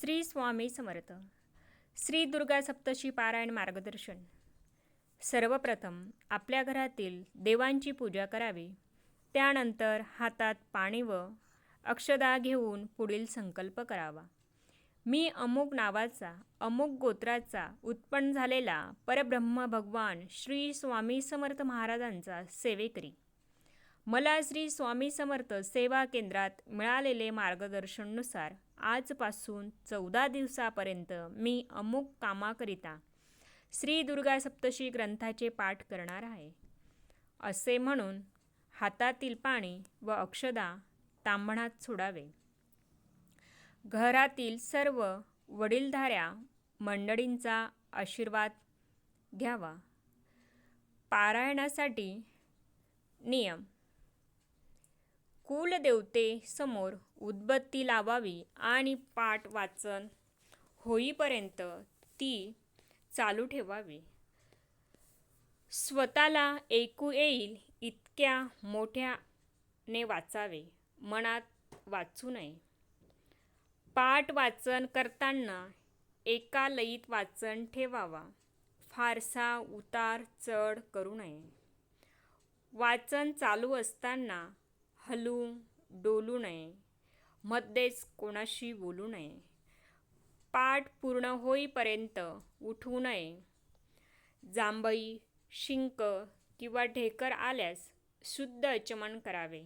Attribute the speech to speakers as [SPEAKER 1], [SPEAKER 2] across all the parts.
[SPEAKER 1] श्री स्वामी समर्थ. श्री दुर्गा सप्तशी पारायण मार्गदर्शन. सर्वप्रथम आपल्या घरातील देवांची पूजा करावी. त्यानंतर हातात पाणी व अक्षदा घेऊन पुढील संकल्प करावा. मी अमुक नावाचा अमुक गोत्राचा उत्पन्न झालेला परब्रह्म भगवान श्री स्वामी समर्थ महाराजांचा सेवेकरी. मला श्री स्वामी समर्थ सेवा केंद्रात मिळालेले मार्गदर्शननुसार आजपासून चौदा दिवसापर्यंत मी अमुक कामाकरिता श्री दुर्गा सप्तशी ग्रंथाचे पाठ करणार आहे. असे म्हणून हातातील पाणी व अक्षदा तांबणात सोडावे. घरातील सर्व वडीलधाऱ्या मंडळींचा आशीर्वाद घ्यावा. पारायणासाठी नियम कुलदेवते समोर उदबत्ती लावावी आणि पाठ वाचन होईपर्यंत ती चालू ठेवावी. स्वतःला ऐकू येईल इतक्या मोठ्याने वाचावे मनात वाचू नये. पाठ वाचन करताना एका लयीत वाचन ठेवावा. फारसा उतार चढ करू नये. वाचन चालू असताना हलू डोलू नये. मध्येच कोणाशी बोलू नये. पाठ पूर्ण होईपर्यंत उठू नये. जांभई शिंक किंवा ढेकर आल्यास शुद्ध अचमन करावे.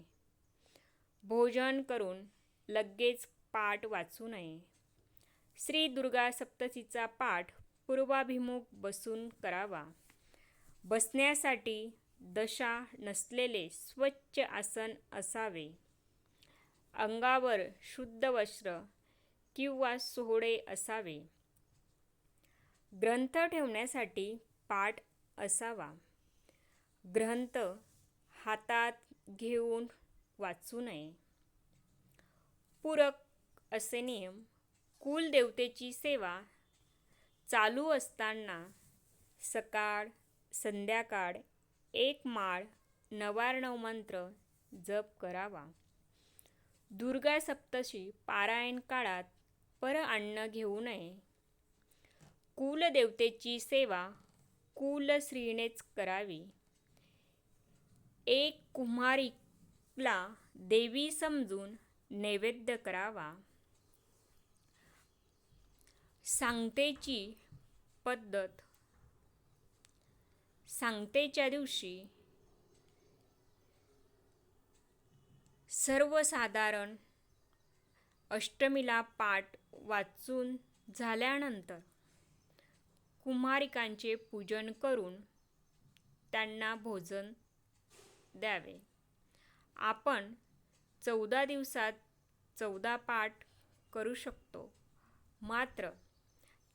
[SPEAKER 1] भोजन करून लगेच पाठ वाचू नये. श्री दुर्गा सप्तशीचा पाठ पूर्वाभिमुख बसून करावा. बसण्यासाठी दशा नसलेले स्वच्छ आसन असावे. अंगावर शुद्ध वस्त्र किंवा सोहळे असावे. ग्रंथ ठेवण्यासाठी पाठ असावा. ग्रंथ हातात घेऊन वाचू नये. पूरक असे नियम कुलदेवतेची सेवा चालू असताना सकाळ संध्याकाळ एक माळ नवार्णव मंत्र जप करावा. दुर्गा सप्तशी पारायण काळात पर अन्न घेऊ नये. कुलदेवतेची सेवा कुलश्रीनेच करावी. एक कुम्हारीला देवी समजून नैवेद्य करावा. सांगतेची पद्धत सांगतेच्या दिवशी सर्वसाधारण अष्टमीला पाठ वाचून झाल्यानंतर कुमारिकांचे पूजन करून त्यांना भोजन द्यावे. आपण चौदा दिवसात चौदा पाठ करू शकतो. मात्र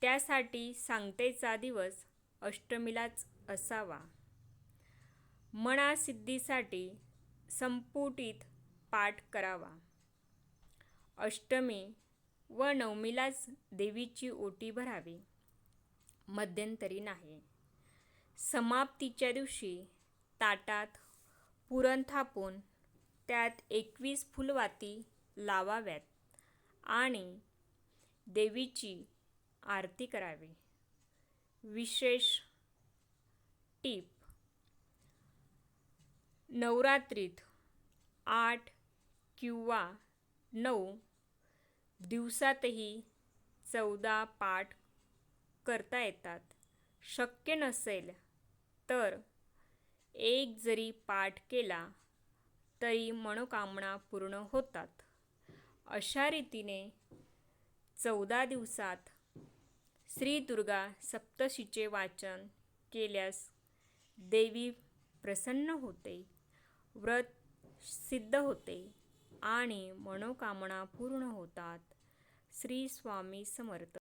[SPEAKER 1] त्यासाठी सांगतेचा दिवस अष्टमीलाच असावा. मनासिद्धीसाठी संपुटीत पाठ करावा. अष्टमी व नवमीलाच देवीची ओटी भरावी. मध्यंतरी नाही. समाप्तीच्या दिवशी ताटात पुरण थापून त्यात एकवीस फुलवाती लावाव्यात आणि देवीची आरती करावी. विशेष टीप. नवरात्रीत आठ किंवा नऊ दिवसातही चौदा पाठ करता येतात. शक्य नसेल तर एक जरी पाठ केला तरी मनोकामना पूर्ण होतात. अशा रीतीने चौदा दिवसात श्री दुर्गा सप्तशीचे वाचन केल्यास देवी प्रसन्न होते व्रत सिद्ध होते आणि मनोकामना पूर्ण होतात. श्री स्वामी समर्थ.